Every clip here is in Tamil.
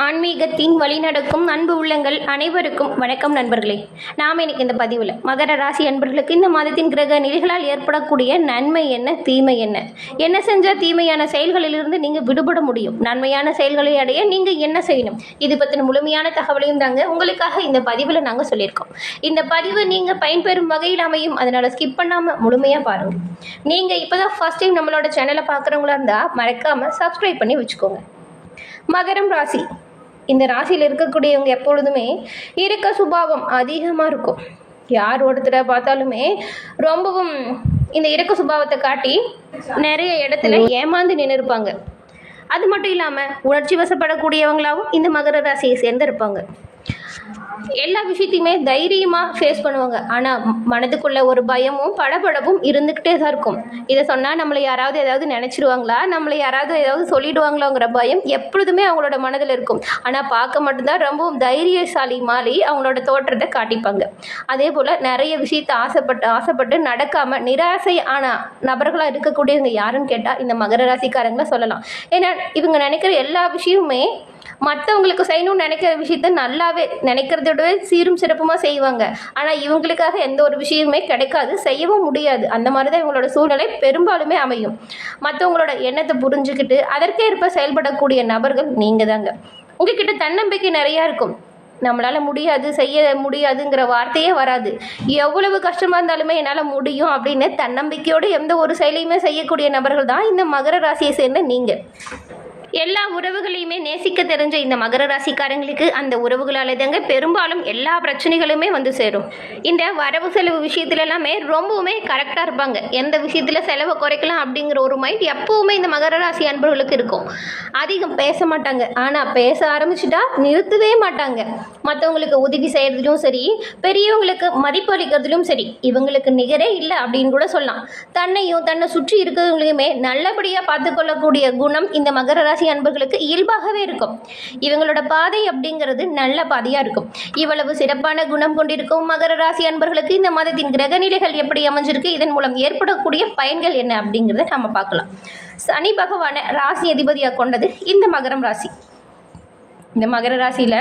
ஆன்மீகத்தின் வழிநடக்கும் அன்பு உள்ளங்கள் அனைவருக்கும் வணக்கம் நண்பர்களே. நாம் எனக்கு இந்த பதிவில் மகர ராசி அன்பர்களுக்கு இந்த மாதத்தின் கிரக நிலைகளால் ஏற்படக்கூடிய நன்மை என்ன தீமை என்ன? என்ன செஞ்சால் தீமையான செயல்களிலிருந்து நீங்கள் விடுபட முடியும்? நன்மையான செயல்களை அடைய நீங்கள் என்ன செய்யணும்? இது பற்றின முழுமையான தகவலையும் தாங்க உங்களுக்காக இந்த பதிவில் நாங்கள் சொல்லியிருக்கோம். இந்த பதிவு நீங்கள் பயன்பெறும் வகையில் அமையும். அதனால் ஸ்கிப் பண்ணாமல் முழுமையாக பாருங்கள் நீங்கள் இப்போ தான் ஃபஸ்ட் டைம் நம்மளோட சேனலை பார்க்குறவங்களா இருந்தால் மறக்காமல் சப்ஸ்கிரைப் பண்ணி வச்சுக்கோங்க. மகரம் ராசி. இந்த ராசியில் இருக்கக்கூடியவங்க எப்பொழுதுமே இருக்க சுபாவம் அதிகமாக இருக்கும். யார் ஒருத்தரை பார்த்தாலுமே ரொம்பவும் இந்த இறக்க சுபாவத்தை காட்டி நிறைய இடத்துல ஏமாந்து நின்று இருப்பாங்க அது மட்டும் இல்லாமல் உணர்ச்சி வசப்படக்கூடியவங்களாகவும் இந்த மகர ராசியை சேர்ந்து இருப்பாங்க எல்லா விஷயத்தையுமே தைரியமாக ஃபேஸ் பண்ணுவாங்க. ஆனால் மனதுக்குள்ள ஒரு பயமும் படபடப்பும் இருந்துக்கிட்டே தான் இருக்கும். இதை சொன்னால் நம்மளை யாராவது ஏதாவது நினச்சிடுவாங்களா நம்மளை யாராவது ஏதாவது சொல்லிடுவாங்களாங்கிற பயம் எப்பொழுதுமே அவங்களோட மனதில் இருக்கும். ஆனால் பார்க்க மட்டும்தான் ரொம்பவும் தைரியசாலி மாதிரி அவங்களோட தோற்றத்தை காட்டிப்பாங்க. அதே போல் நிறைய விஷயத்தை ஆசைப்பட்டு ஆசைப்பட்டு நடக்காமல் நிராசை ஆனால் நபர்களாக இருக்கக்கூடியவங்க யாருன்னு கேட்டால் இந்த மகர ராசிக்காரங்களை சொல்லலாம். ஏன்னா இவங்க நினைக்கிற எல்லா விஷயமுமே மற்றவங்களுக்கு செய்யணும்னு நினைக்கிற விஷயத்த நல்லாவே நினைக்கிறத விடவே சீரும் சிறப்புமாக செய்வாங்க. ஆனால் இவங்களுக்காக எந்த ஒரு விஷயமுமே கிடைக்காது செய்யவும் முடியாது. அந்த மாதிரி தான் இவங்களோட சூழ்நிலை பெரும்பாலுமே அமையும். மற்றவங்களோட எண்ணத்தை புரிஞ்சுக்கிட்டு அதற்கேற்ப செயல்படக்கூடிய நபர்கள் நீங்கள் தாங்க உங்ககிட்ட தன்னம்பிக்கை நிறையா இருக்கும். நம்மளால் முடியாது செய்ய முடியாதுங்கிற வார்த்தையே வராது. எவ்வளவு கஷ்டமாக இருந்தாலுமே என்னால் முடியும் அப்படின்னு தன்னம்பிக்கையோடு எந்த ஒரு செயலையுமே செய்யக்கூடிய நபர்கள் தான் இந்த மகர ராசியை சேர்ந்த நீங்கள் எல்லா உறவுகளையுமே நேசிக்க தெரிஞ்ச இந்த மகர ராசிக்காரங்களுக்கு அந்த உறவுகளால் தாங்க பெரும்பாலும் எல்லா பிரச்சனைகளுமே வந்து சேரும். இந்த வரவு செலவு விஷயத்துல எல்லாமே ரொம்பவுமே கரெக்டாக இருப்பாங்க. எந்த விஷயத்தில் செலவை குறைக்கலாம் அப்படிங்கிற ஒரு மைண்ட் எப்பவுமே இந்த மகர ராசி அன்பர்களுக்கு இருக்கும். அதிகம் பேச மாட்டாங்க. ஆனால் பேச ஆரம்பிச்சிட்டா நிறுத்தவே மாட்டாங்க. மற்றவங்களுக்கு உதவி செய்கிறதுலும் சரி பெரியவங்களுக்கு மதிப்பு அளிக்கிறதுலும் சரி இவங்களுக்கு நிகரே இல்லை அப்படின்னு கூட சொல்லலாம். தன்னையும் தன்னை சுற்றி இருக்கிறவங்களையுமே நல்லபடியாக பார்த்துக்கொள்ளக்கூடிய குணம் இந்த மகர ராசி அன்பர்களுக்கு இயல்பாகவே இருக்கும். இவங்களோட பாதை அப்படிங்கிறது நல்ல பாதையாக இருக்கும். இவ்வளவு சிறப்பான குணம் கொண்டிருக்கும் மகர ராசி அன்பர்களுக்கு இந்த மாதத்தின் கிரக நிலைகள் எப்படி அமைஞ்சிருக்கு? இதன் மூலம் ஏற்படக்கூடிய பயன்கள் என்ன அப்படிங்கிறத நம்ம பார்க்கலாம். சனி பகவானை ராசி அதிபதியாக கொண்டது இந்த மகரம் ராசி. இந்த மகர ராசியில்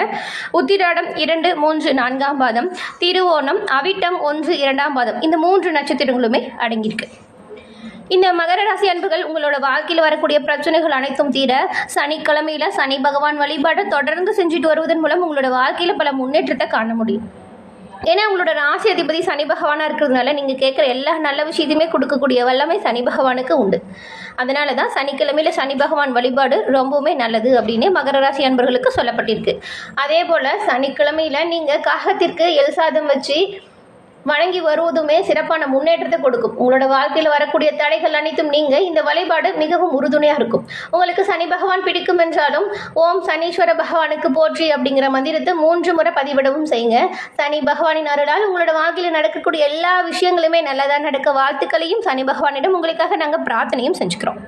உத்திராடம் இரண்டு மூன்று நான்காம் பாதம் திருவோணம் அவிட்டம் ஒன்று இரண்டாம் பாதம். இந்த மூன்று நட்சத்திரங்களுமே அடங்கியிருக்கு. இந்த மகர ராசி அன்புகள் உங்களோட வாழ்க்கையில் வரக்கூடிய பிரச்சனைகள் அனைத்தும் தீர சனிக்கிழமையில சனி பகவான் வழிபாடு தொடர்ந்து செஞ்சுட்டு வருவதன் மூலம் உங்களோட வாழ்க்கையில் பல முன்னேற்றத்தை காண முடியும். ஏன்னா உங்களோட ராசி அதிபதி சனி பகவானாக இருக்கிறதுனால நீங்கள் கேட்குற எல்லா நல்ல விஷயத்தையுமே கொடுக்கக்கூடிய வல்லமை சனி பகவானுக்கு உண்டு. அதனால தான் சனிக்கிழமையில் சனி பகவான் வழிபாடு ரொம்பவுமே நல்லது அப்படின்னு மகர ராசி அன்பர்களுக்கு சொல்லப்பட்டிருக்கு. அதே போல் சனிக்கிழமையில் நீங்கள் காகத்திற்கு எல் சாதம் வச்சு வழங்கி வருவதுமே சிறப்பான முன்னேற்றத்தை கொடுக்கும். உங்களோட வாழ்க்கையில் வரக்கூடிய தடைகள் அனைத்தும் நீங்க இந்த வழிபாடு மிகவும் உறுதுணையாக இருக்கும். உங்களுக்கு சனி பகவான் பிடிக்கும் என்றாலும் ஓம் சனீஸ்வர பகவானுக்கு போற்றி அப்படிங்கிற மந்திரத்தை மூன்று முறை பதிவிடவும் செய்யுங்க. சனி பகவானின் அருளால் உங்களோட வாழ்க்கையில் நடக்கக்கூடிய எல்லா விஷயங்களுமே நல்லதாக நடக்க வாழ்த்துக்களையும் சனி பகவானிடம் உங்களுக்காக நாங்கள் பிரார்த்தனையும் செஞ்சுக்கிறோம்.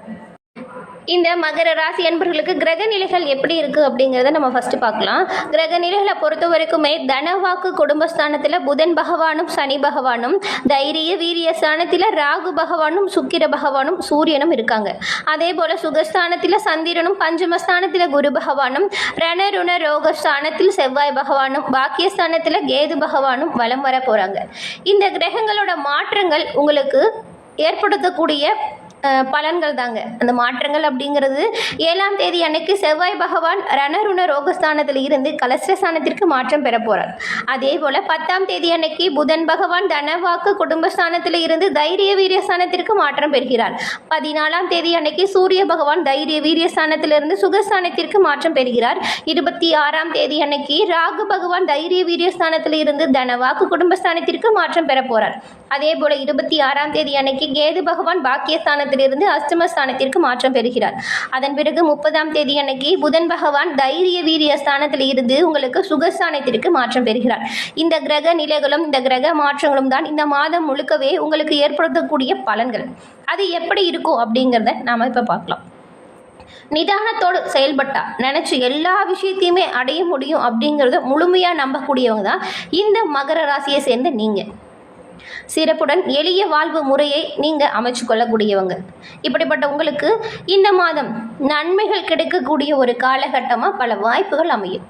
இந்த மகர ராசி அன்பர்களுக்கு கிரக நிலைகள் எப்படி இருக்குது அப்படிங்கிறத நம்ம ஃபஸ்ட்டு பார்க்கலாம். கிரக நிலைகளை பொறுத்த வரைக்குமே தனவாக்கு குடும்பஸ்தானத்தில் புதன் பகவானும் சனி பகவானும் தைரிய வீரிய ஸ்தானத்தில் ராகு பகவானும் சுக்கிர பகவானும் சூரியனும் இருக்காங்க. அதே போல் சுகஸ்தானத்தில் சந்திரனும் பஞ்சமஸ்தானத்தில் குரு பகவானும் ரணருண ரோகஸ்தானத்தில் செவ்வாய் பகவானும் பாக்கியஸ்தானத்தில் கேது பகவானும் வலம் வர போகிறாங்க இந்த கிரகங்களோட மாற்றங்கள் உங்களுக்கு ஏற்படுத்தக்கூடிய பலன்கள் தாங்க அந்த மாற்றங்கள் அப்படிங்கிறது ஏழாம் தேதி அன்னைக்கு செவ்வாய் பகவான் ரணருண ரோகஸ்தானத்தில் இருந்து கலஸ்திரஸ்தானத்திற்கு மாற்றம் பெற போகிறார் அதே போல் பத்தாம் தேதி அன்னைக்கு புதன் பகவான் தனவாக்கு குடும்பஸ்தானத்தில் இருந்து தைரிய வீரியஸ்தானத்திற்கு மாற்றம் பெறுகிறார். பதினாலாம் தேதி அன்னைக்கு சூரிய பகவான் தைரிய வீரியஸ்தானத்திலிருந்து சுகஸ்தானத்திற்கு மாற்றம் பெறுகிறார். இருபத்தி ஆறாம் தேதி அன்னைக்கு ராகு பகவான் தைரிய வீரியஸ்தானத்தில் இருந்து தனவாக்கு குடும்பஸ்தானத்திற்கு மாற்றம் பெற போறார். அதே போல இருபத்தி ஆறாம் தேதி அன்னைக்கு கேது பகவான் ஸ்தானத்திலிருந்து அஷ்டம ஸ்தானத்திற்கு மாற்றம் பெறுகிறார். அதன் பிறகு முப்பதாம் தேதி அன்னைக்கு புதன் பகவான் தைரிய வீரிய ஸ்தானத்தில் இருந்து உங்களுக்கு சுகஸ்தானத்திற்கு மாற்றம் பெறுகிறார். இந்த கிரக நிலைகளும் இந்த கிரக மாற்றங்களும் தான் இந்த மாதம் முழுக்கவே உங்களுக்கு ஏற்படுத்தக்கூடிய பலன்கள். அது எப்படி இருக்கும் அப்படிங்கிறத நாம இப்போ பார்க்கலாம். நிதானத்தோடு செயல்பட்டா நினச்சி எல்லா விஷயத்தையுமே அடைய முடியும் அப்படிங்கிறத முழுமையாக நம்பக்கூடியவங்க தான் இந்த மகர ராசியை சேர்ந்த நீங்கள் சிறப்புடன் எளிய வாழ்வு முறையை நீங்கள் அமைச்சு கொள்ளக்கூடியவங்க. இப்படிப்பட்ட உங்களுக்கு இந்த மாதம் நன்மைகள் கிடைக்கக்கூடிய ஒரு காலகட்டமாக பல வாய்ப்புகள் அமையும்.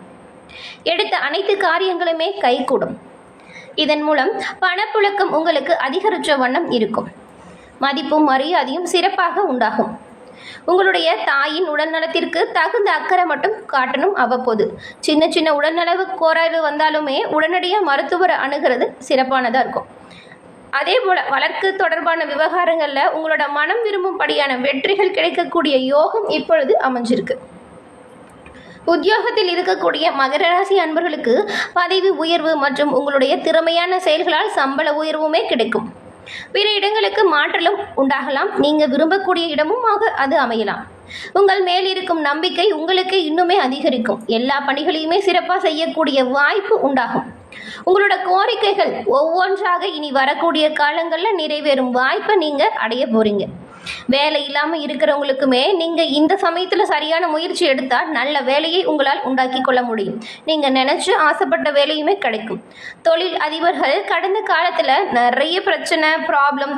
எடுத்த அனைத்து காரியங்களுமே கைகூடும். இதன் மூலம் பணப்புழக்கம் உங்களுக்கு அதிகரித்த வண்ணம் இருக்கும். மதிப்பும் மரியாதையும் சிறப்பாக உண்டாகும். உங்களுடைய தாயின் உடல்நலத்திற்கு தகுந்த அக்கறை மட்டும் காட்டணும் அவ்வப்போது. சின்ன சின்ன உடல்நலவு கோராய்வு வந்தாலுமே உடனடியாக மருத்துவரை அணுகிறது சிறப்பானதாக இருக்கும். அதே போல் வழக்கு தொடர்பான விவகாரங்களில் உங்களோட மனம் விரும்பும்படியான வெற்றிகள் கிடைக்கக்கூடிய யோகம் இப்பொழுது அமைஞ்சிருக்கு. உத்தியோகத்தில் இருக்கக்கூடிய மகர ராசி அன்பர்களுக்கு பதவி உயர்வு மற்றும் உங்களுடைய திறமையான செயல்களால் சம்பள உயர்வுமே கிடைக்கும். பிற இடங்களுக்கு மாற்றலும் உண்டாகலாம். நீங்கள் விரும்பக்கூடிய இடமும் ஆக அது அமையலாம். உங்கள் மேல் இருக்கும் நம்பிக்கை உங்களுக்கு இன்னுமே அதிகரிக்கும். எல்லா பணிகளையுமே சிறப்பாக செய்யக்கூடிய வாய்ப்பு உண்டாகும். உங்களோட கோரிக்கைகள் ஒவ்வொன்றாக இனி வரக்கூடிய காலங்களில் நிறைவேறும் வாய்ப்பை நீங்கள் அடைய போறீங்க. வேலை இல்லாமல் இருக்கிறவங்களுக்குமே நீங்கள் இந்த சமயத்தில் சரியான முயற்சி எடுத்தால் நல்ல வேலையை உங்களால் உண்டாக்கி கொள்ள முடியும். நீங்கள் நினச்சி ஆசைப்பட்ட வேலையுமே கிடைக்கும். தொழில் அதிபர்கள் கடந்த காலத்தில் நிறைய பிரச்சனை ப்ராப்ளம்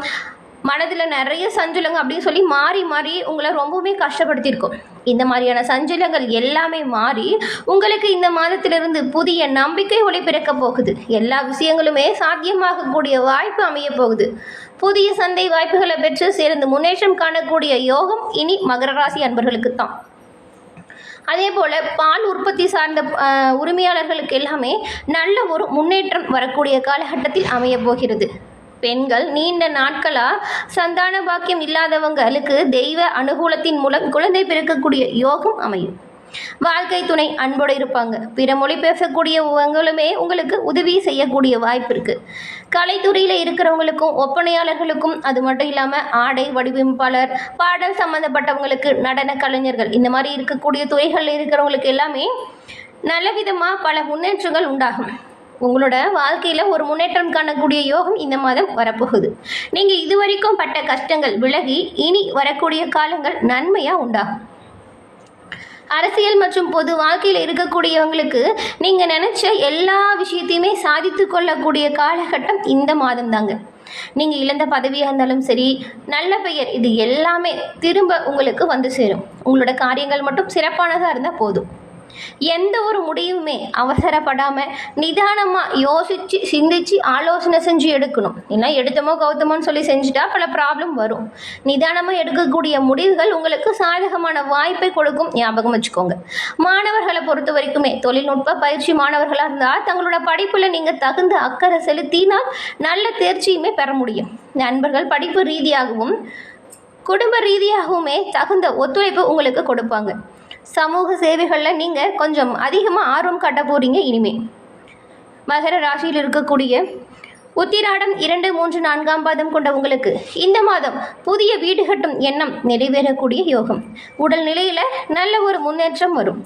மனதில் நிறைய சஞ்சலங்க அப்படின்னு சொல்லி மாறி மாறி உங்களை ரொம்பவுமே கஷ்டப்படுத்தியிருக்கும். இந்த மாதிரியான சஞ்சலங்கள் எல்லாமே மாறி உங்களுக்கு இந்த மாதத்திலிருந்து புதிய நம்பிக்கை ஒளி பிறக்க போகுது. எல்லா விஷயங்களுமே சாத்தியமாகக்கூடிய வாய்ப்பு அமைய போகுது. புதிய சந்தை வாய்ப்புகளை பெற்று சேர்ந்து முன்னேற்றம் காணக்கூடிய யோகம் இனி மகர ராசி அன்பர்களுக்கு தான். அதே போல் பால் உற்பத்தி சார்ந்த உரிமையாளர்களுக்கு எல்லாமே நல்ல ஒரு முன்னேற்றம் வரக்கூடிய காலகட்டத்தில் அமைய போகிறது. பெண்கள் நீண்ட நாட்களாக சந்தான பாக்கியம் இல்லாதவங்களுக்கு தெய்வ அனுகூலத்தின் மூலம் குழந்தை பிறக்கக்கூடிய யோகம் அமையும். வாழ்க்கை துணை அன்போடு இருப்பாங்க. பிற மொழி பேசக்கூடியவங்களுமே உங்களுக்கு உதவி செய்யக்கூடிய வாய்ப்பு இருக்குது கலைத்துறையில் இருக்கிறவங்களுக்கும் ஒப்பனையாளர்களுக்கும் அது மட்டும் இல்லாமல் ஆடை வடிவமைப்பாளர் பாடல் சம்மந்தப்பட்டவங்களுக்கு நடன கலைஞர்கள் இந்த மாதிரி இருக்கக்கூடிய துறைகளில் இருக்கிறவங்களுக்கு எல்லாமே நல்ல விதமாக பல முன்னேற்றங்கள் உண்டாகும். உங்களோட வாழ்க்கையில் ஒரு முன்னேற்றம் காணக்கூடிய யோகம் இந்த மாதம் வரப்போகுது. நீங்கள் இதுவரைக்கும் பட்ட கஷ்டங்கள் விலகி இனி வரக்கூடிய காலங்கள் நன்மையாக உண்டாகும். அரசியல் மற்றும் பொது வாழ்க்கையில் இருக்கக்கூடியவங்களுக்கு நீங்கள் நினச்ச எல்லா விஷயத்தையுமே சாதித்து கொள்ளக்கூடிய காலகட்டம் இந்த மாதம் தாங்க நீங்கள் இழந்த பதவியாக இருந்தாலும் சரி நல்ல பெயர் இது எல்லாமே திரும்ப உங்களுக்கு வந்து சேரும். உங்களோட காரியங்கள் மட்டும் சிறப்பானதாக இருந்தால் போதும். எந்த ஒரு முடிவுமே அவசரப்படாமல் நிதானமாக யோசித்து சிந்திச்சு ஆலோசனை செஞ்சு எடுக்கணும். ஏன்னா எடுத்தமோ கௌதமோன்னு சொல்லி செஞ்சுட்டா பல ப்ராப்ளம் வரும். நிதானமாக எடுக்கக்கூடிய முடிவுகள் உங்களுக்கு சாதகமான வாய்ப்பை கொடுக்கும். ஞாபகம் வச்சுக்கோங்க. மாணவர்களை பொறுத்த வரைக்குமே தொழில்நுட்ப பயிற்சி மாணவர்களாக இருந்தால் தங்களோட படிப்பில் நீங்கள் தகுந்த அக்கறை செலுத்தினால் நல்ல தேர்ச்சியுமே பெற முடியும். நண்பர்கள் படிப்பு ரீதியாகவும் குடும்ப ரீதியாகவுமே தகுந்த ஒத்துழைப்பு உங்களுக்கு கொடுப்பாங்க. சமூக சேவைகளில் நீங்கள் கொஞ்சம் அதிகமாக ஆர்வம் காட்ட போகிறீங்க இனிமேல் மகர ராசியில் இருக்கக்கூடிய உத்திராடம் இரண்டு மூன்று நான்காம் பாதம் கொண்ட உங்களுக்கு இந்த மாதம் புதிய வீடு கட்டும் எண்ணம் நிறைவேறக்கூடிய யோகம். உடல் நிலையில் நல்ல ஒரு முன்னேற்றம் வரும்.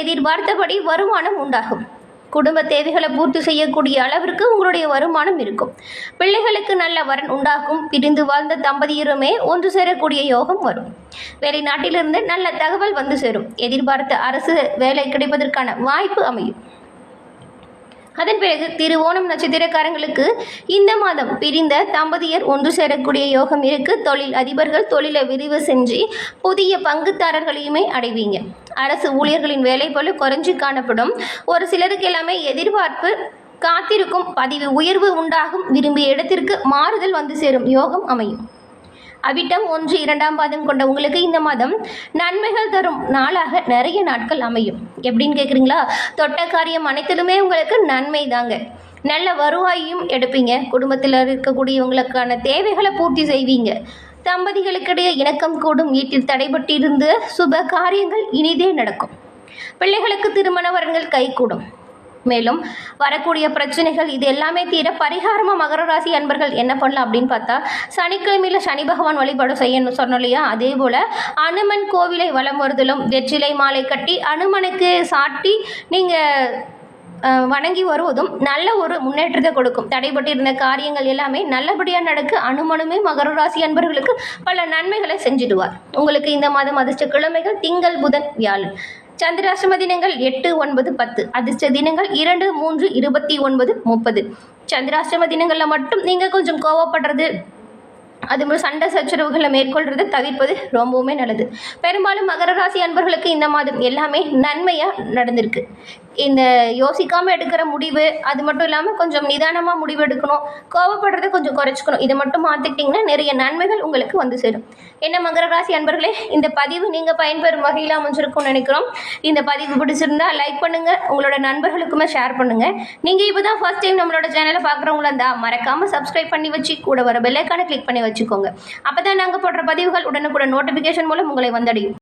எதிர்பார்த்தபடி வருமானம் உண்டாகும். குடும்ப தேவைகளை பூர்த்தி செய்யக்கூடிய அளவிற்கு உங்களுடைய வருமானம் இருக்கும். பிள்ளைகளுக்கு நல்ல வரன் உண்டாகும். பிரிந்து வாழ்ந்த தம்பதியருமே ஒன்று சேரக்கூடிய யோகம் வரும். வெளிநாட்டிலிருந்து நல்ல தகவல் வந்து சேரும். எதிர்பார்த்த அரசு வேலை கிடைப்பதற்கான வாய்ப்பு அமையும். அதன் பிறகு திருவோணம் நட்சத்திரக்காரங்களுக்கு இந்த மாதம் பிரிந்த தம்பதியர் ஒன்று சேரக்கூடிய யோகம் இருக்கு. தொழில் அதிபர்கள் தொழிலை விரிவு செஞ்சு புதிய பங்குதாரர்களையுமே அடைவீங்க. அரசு ஊழியர்களின் வேலை போல குறைஞ்சு காணப்படும். ஒரு சிலருக்கு எல்லாமே எதிர்பார்ப்பு காத்திருக்கும். பதிவு உயர்வு உண்டாகும். விரும்பிய இடத்திற்கு மாறுதல் வந்து சேரும். யோகம் அமையும். அவிட்டம் ஒன்று இரண்டாம் பாதம் கொண்ட உங்களுக்கு இந்த மாதம் நன்மைகள் தரும் நாளாக நிறைய நாட்கள் அமையும். எப்படின்னு கேட்குறீங்களா தொட்ட காரியம் அனைத்திலுமே உங்களுக்கு நன்மை தாங்க. நல்ல வருவாயும் எடுப்பீங்க. குடும்பத்தில் இருக்கக்கூடியவங்களுக்கான தேவைகளை பூர்த்தி செய்வீங்க. தம்பதிகளுக்கிடையே இணக்கம் கூடும். வீட்டில் தடைபட்டிருந்து சுப காரியங்கள் இனிதே நடக்கும். பிள்ளைகளுக்கு திருமண வரன்கள் கைகூடும். மேலும் வரக்கூடிய பிரச்சனைகள் இது எல்லாமே தீர பரிகாரமாக மகர ராசி அன்பர்கள் என்ன பண்ணலாம் அப்படின்னு பார்த்தா சனிக்கிழமையில் சனி பகவான் வழிபாடு செய்யணும் சொன்னோம் இல்லையா? அதே போல் அனுமன் கோவிலை வலம் வருதலும் வெற்றிலை மாலை கட்டி அனுமனுக்கு சாட்டி நீங்கள் வணங்கி வருவதும் நல்ல ஒரு முன்னேற்றத்தை கொடுக்கும். தடைபட்டிருந்த காரியங்கள் எல்லாமே நல்லபடியாக நடக்க. அனுமனுமே மகர ராசி அன்பர்களுக்கு பல நன்மைகளை செஞ்சிடுவார். உங்களுக்கு இந்த மாதம் அதிர்ஷ்ட கிழமைகள் திங்கள் புதன் வியாழன். சந்திராஷ்டம தினங்கள் எட்டு ஒன்பது பத்து. அதிர்ஷ்ட தினங்கள் இரண்டு மூன்று இருபத்தி ஒன்பது முப்பது. சந்திராஷ்டம தினங்களில் மட்டும் நீங்கள் கொஞ்சம் கோவப்படுறது அது மாதிரி சண்டை சச்சரவுகளை மேற்கொள்றதை தவிர்ப்பது ரொம்பவுமே நல்லது. பெரும்பாலும் மகர ராசி அன்பர்களுக்கு இந்த மாதம் எல்லாமே நன்மையாக நடந்திருக்கு. இந்த யோசிக்காமல் எடுக்கிற முடிவு அது மட்டும் இல்லாமல் கொஞ்சம் நிதானமாக முடிவு எடுக்கணும் கோவப்படுறத கொஞ்சம் குறைச்சிக்கணும். இதை மட்டும் மாற்றிக்கிட்டிங்கன்னா நிறைய நன்மைகள் உங்களுக்கு வந்து சேரும். என்ன மகர ராசி அன்பர்களே இந்த பதிவு நீங்கள் பயன்பெறும் வகையில் அமைஞ்சிருக்கும்னு நினைக்கிறோம். இந்த பதிவு பிடிச்சிருந்தா லைக் பண்ணுங்கள் உங்களோட நண்பர்களுக்குமே ஷேர் பண்ணுங்கள் நீங்கள் இப்போ தான் ஃபர்ஸ்ட் டைம் நம்மளோட சேனலை பார்க்குறவங்களா இருந்தால் மறக்காமல் சப்ஸ்கிரைப் பண்ணி வச்சு கூட வர பெல்லைக்கான கிளிக் பண்ணி வச்சுக்கோங்க. அப்போ தான் நாங்கள் போடுற பதிவுகள் உடனுக்குடன் நோட்டிஃபிகேஷன் மூலம் உங்களை வந்தடையும்.